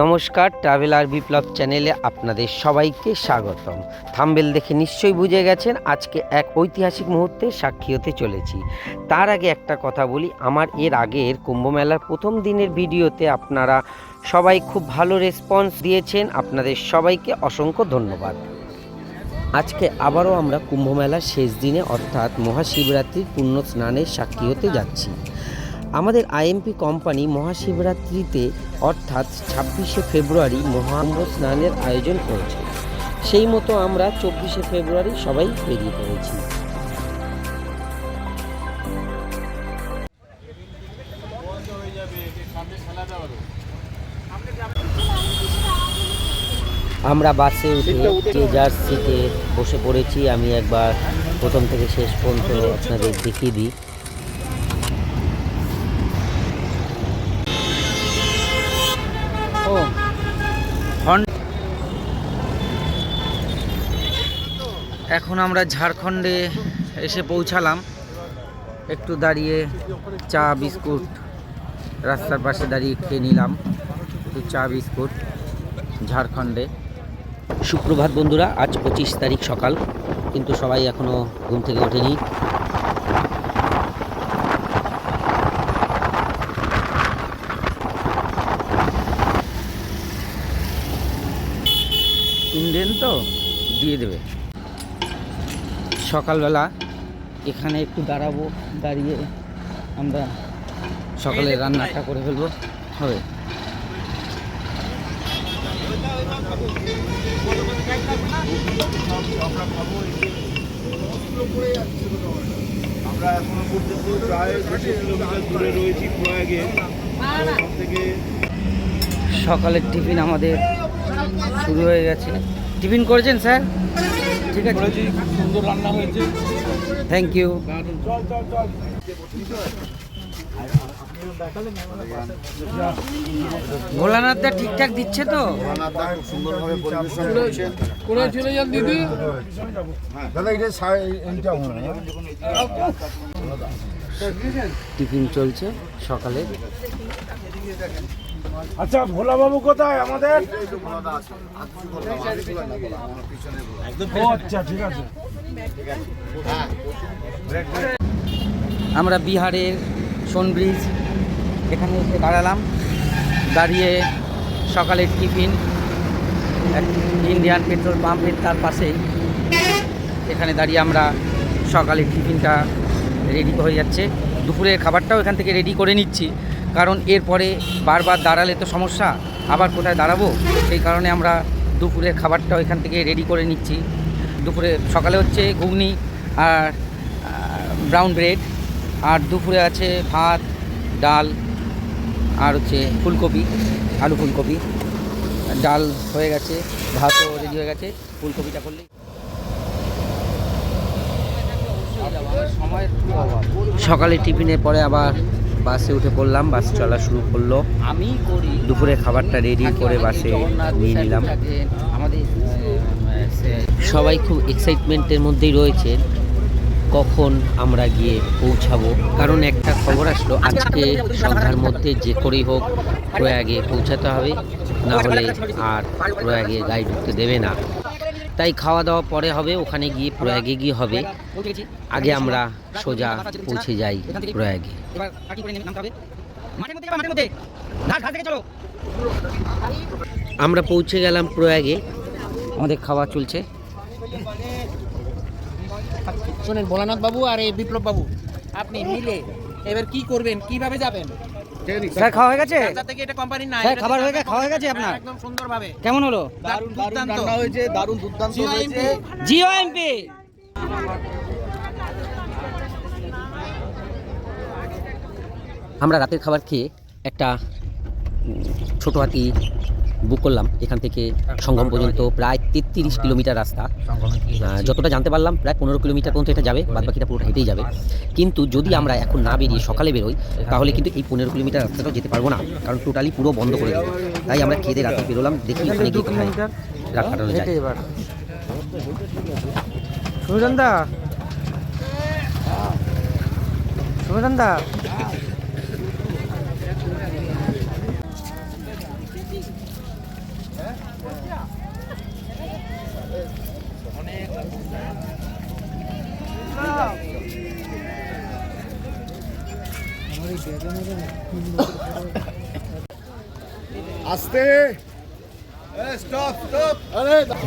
নমস্কার ট্রাভেল আর বিপ্লব চ্যানেলে আপনাদের সবাইকে স্বাগতম। থাম্বেল দেখে নিশ্চয়ই বুঝে গেছেন, আজকে এক ঐতিহাসিক মুহূর্তে সাক্ষী হতে চলেছি। তার আগে একটা কথা বলি, আমার এর আগের কুম্ভমেলার প্রথম দিনের ভিডিওতে আপনারা সবাই খুব ভালো রেসপন্স দিয়েছেন, আপনাদের সবাইকে অসংখ্য ধন্যবাদ। আজকে আবারও আমরা কুম্ভমেলার শেষ দিনে, অর্থাৎ মহাশিবরাত্রির পুণ্য স্নানের সাক্ষী হতে যাচ্ছি। আমাদের আইএমপি কোম্পানি মহাশিবরাত্রিতে অর্থাৎ ছাব্বিশে ফেব্রুয়ারি মহাকুম্ভ স্নানের আয়োজন করেছে। সেই মতো আমরা চব্বিশে ফেব্রুয়ারি সবাই বেরিয়ে পড়েছি। আমরা বাসে উঠে যে যার সিটে বসে পড়েছি, আমি একবার প্রথম থেকে শেষ পর্যন্ত আপনাদের দেখিয়ে দিই। এখন আমরা ঝাড়খণ্ডে এসে পৌঁছালাম। একটু দাঁড়িয়ে চা, বিস্কুট রাস্তার পাশে দাঁড়িয়ে খেয়ে নিলাম। একটু চা, বিস্কুট ঝাড়খণ্ডে। সুপ্রভাত বন্ধুরা, আজ পঁচিশ তারিখ সকাল, কিন্তু সবাই এখনও ঘুম থেকে ওঠেনি ইন্ডিয়ান তো দিয়ে দেবে। সকালবেলা এখানে একটু দাঁড়াবো দাঁড়িয়ে আমরা সকালে রান্নাটা করে ফেলব। হবে। আমরা এখনও পর্যন্ত প্রায় কিলোমিটার দূরে রয়েছি প্রয়াগে থেকে সকালের টিফিন আমাদের শুরু হয়ে গেছে। টিফিন করেছেন স্যার? ঠিক আছে। খুব সুন্দর রান্না হয়েছে। থ্যাংক ইউ চল চল চল। ভোলানাথদা ঠিকঠাক দিচ্ছে তো? সুন্দরভাবে পরিবেশন করছেন করে চলে যান দিদি? দাদা এটা এইটা টিফিন চলছে সকালে। আচ্ছা ভোলা বাবু কোথায় আমাদের? আচ্ছা আমরা বিহারের সোন ব্রিজ এখানে এসে দাঁড়ালাম। দাঁড়িয়ে সকালের টিফিন ইন্ডিয়ান পেট্রোল পাম্পের তার পাশেই। এখানে দাঁড়িয়ে আমরা সকালের টিফিনটা রেডি হয়ে যাচ্ছে। দুপুরের খাবারটাও এখান থেকে রেডি করে নিচ্ছি। কারণ এরপরে বারবার দাঁড়ালে তো সমস্যা, আবার কোথায় দাঁড়াবো? সেই কারণে আমরা দুপুরের খাবারটাও এখান থেকে রেডি করে নিচ্ছি। দুপুরে সকালে হচ্ছে ঘুগনি আর ব্রাউন ব্রেড আর দুপুরে আছে ভাত, ডাল, আর হচ্ছে ফুলকপি, আলু ফুলকপি। ডাল হয়ে গেছে, ভাতও রেডি হয়ে গেছে, ফুলকপিটা করলেই। সকালে টিফিনের পরে আবার বাসে উঠে পড়লাম বাস চলা শুরু করল। আমি করি দুপুরে খাবারটা রেডি করে বাসে নিয়ে নিলাম। আমাদের সবাই খুব এক্সাইটমেন্টের মধ্যেই রয়েছে কখন আমরা গিয়ে পৌঁছাবো। কারণ একটা খবর আসলো আজকে সন্ধ্যার মধ্যে যে করেই হোক প্রয়াগে পৌঁছাতে হবে না হলে আর প্রয়াগে গাড়ি ঢুকতে দেবে না। তাই খাওয়া দাওয়া পরে হবে ওখানে গিয়ে প্রয়াগে গিয়ে হবে। আগে আমরা সোজা পৌঁছে যাই প্রয়াগে। আমরা পৌঁছে গেলাম প্রয়াগে। আমাদের খাওয়া চলছে। শোনেন ভোলানাথ বাবু আর এই বিপ্লব বাবু আপনি মিলে এবার কি করবেন কীভাবে যাবেন? স্যার খাওয়া হয়ে গেছে? থেকে এটা কোম্পানি না স্যার খাবার হয়ে গেছে খাওয়া হয়ে গেছে আপনার? একদম সুন্দরভাবে। কেমন হলো? দারুণ দুর্দান্ত। হয়েছে দারুণ দুর্দান্ত GOMP জিও এমপি। আমরা রাতের খাবার খেয়ে একটা ছোট হাতি বুক করলাম। এখান থেকে সঙ্গম পর্যন্ত প্রায় তেত্রিশ কিলোমিটার রাস্তা। যতটা জানতে পারলাম প্রায় পনেরো কিলোমিটার পর্যন্ত এটা যাবে বাদ বাকিটা পুরোটা হেঁটেই যাবে। কিন্তু যদি আমরা এখন না বেরিয়ে সকালে বেরোই তাহলে কিন্তু এই পনেরো কিলোমিটার রাস্তাটাও যেতে পারব না কারণ টোটালি পুরো বন্ধ করে দেবে তাই আমরা খেয়ে দিয়ে রাতে বেরোলাম দেখি ওখানে গিয়ে কোথায় রাত কাটানো যায়। সুমিরন্দা সুমিরন্দা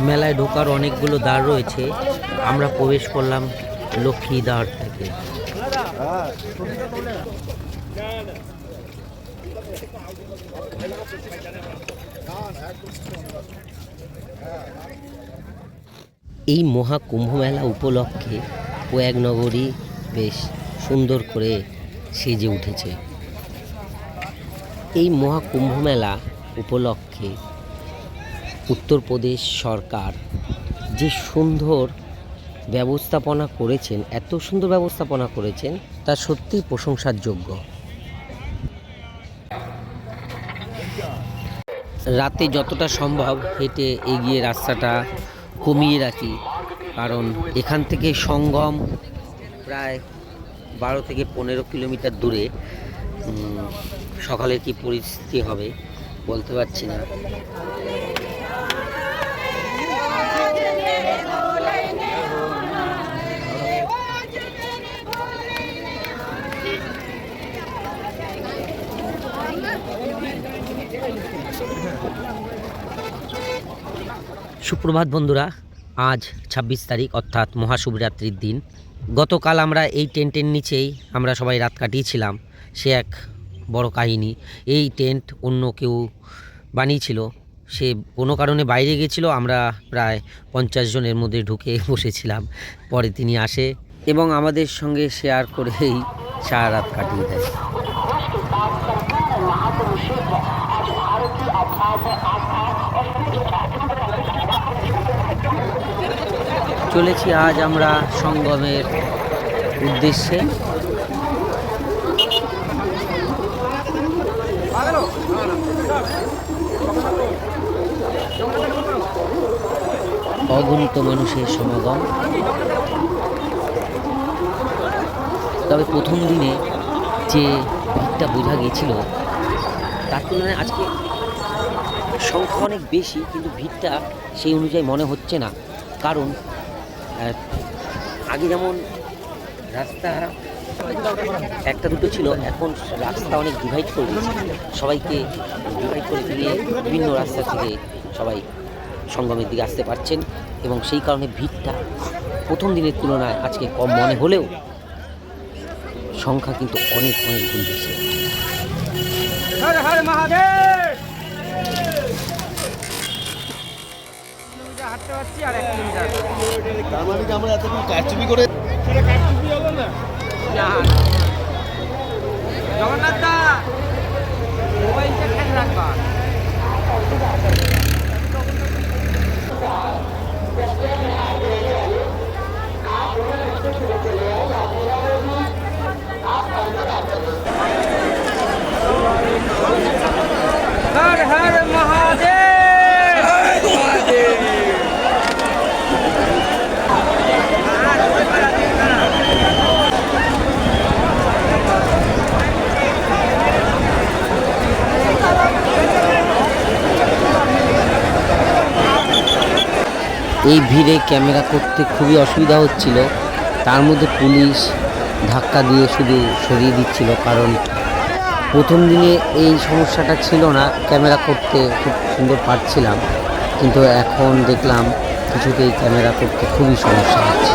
মেলায় ঢোকার অনেকগুলো দ্বার রয়েছে। আমরা প্রবেশ করলাম লক্ষ্মী দ্বার থেকে। এই মহা কুম্ভ মেলা উপলক্ষে প্রয়াগনগরী বেশ সুন্দর করে সেজে উঠেছে। এই মহা কুম্ভ মেলা উপলক্ষে উত্তরপ্রদেশ সরকার যে সুন্দর ব্যবস্থাপনা করেছেন, এত সুন্দর ব্যবস্থাপনা করেছেন, তা সত্যিই প্রশংসার যোগ্য রাতে যতটা সম্ভব হেঁটে এগিয়ে রাস্তাটা কমিয়ে রাখি, কারণ এখান থেকে সঙ্গম প্রায় বারো থেকে পনেরো কিলোমিটার দূরে সকালে কি পরিস্থিতি হবে বলতে পারছি না। সুপ্রভাত বন্ধুরা, আজ ২৬ তারিখ, অর্থাৎ মহাশিবরাত্রির দিন। গতকাল আমরা এই টেন্টের নিচেই আমরা সবাই রাত কাটিয়েছিলাম। সে এক বড় কাহিনী। এই টেন্ট অন্য কেউ বানিয়েছিল। সে কোনো কারণে বাইরে গেছিল। আমরা প্রায় পঞ্চাশ জনের মধ্যে ঢুকে বসেছিলাম। পরে তিনি আসে এবং আমাদের সঙ্গে শেয়ার করেই সারা রাত কাটিয়ে দেয়। চলেছি আজ আমরা সঙ্গমের উদ্দেশ্যে। অগণিত মানুষের সমাগম। তবে প্রথম দিনে যে ভিড়টা বোঝা গেছিল, তার তুলনায় আজকে সংখ্যা অনেক বেশি, কিন্তু ভিড়টা সেই অনুযায়ী মনে হচ্ছে না। কারণ আগে যেমন রাস্তা একটা দুটো ছিল, এখন রাস্তা অনেক ডিভাইড করে সবাইকে ডিভাইড করে দিয়ে বিভিন্ন রাস্তা থেকে সবাই সঙ্গমের দিকে আসতে পারছেন এবং সেই কারণে ভিড়টা প্রথম দিনের তুলনায় আজকে কম মনে হলেও সংখ্যা কিন্তু অনেক অনেক গুণ বেশি। তার মানে কি আমরা এতক্ষণ কারচুপি করে জগন্নাথ দা মোবাইলটা খেয়াল রাখবা। হর হর মহাদেব এই ভিড়ে ক্যামেরা করতে খুবই অসুবিধা হচ্ছিল। তার মধ্যে পুলিশ ধাক্কা দিয়ে শুধু সরিয়ে দিচ্ছিল কারণ প্রথম দিনে এই সমস্যাটা ছিল না, ক্যামেরা করতে খুব সুন্দর পারছিলাম। কিন্তু এখন দেখলাম কিছুতেই ক্যামেরা করতে খুবই সমস্যা হচ্ছে।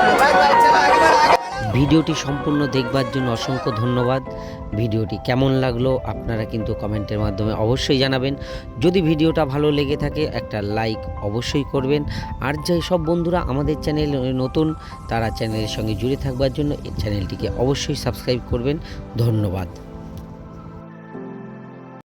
ভিডিওটি সম্পূর্ণ দেখবার জন্য অসংখ্য ধন্যবাদ। ভিডিওটি কেমন লাগল আপনারা কিন্তু কমেন্টের মাধ্যমে অবশ্যই জানাবেন। যদি ভিডিওটা ভালো লেগে থাকে, একটা লাইক অবশ্যই করবেন। আর যাই সব বন্ধুরা আমাদের চ্যানেল নতুন, তারা চ্যানেলের সঙ্গে জুড়ে থাকবার জন্য এই চ্যানেলটিকে অবশ্যই সাবস্ক্রাইব করবেন। ধন্যবাদ।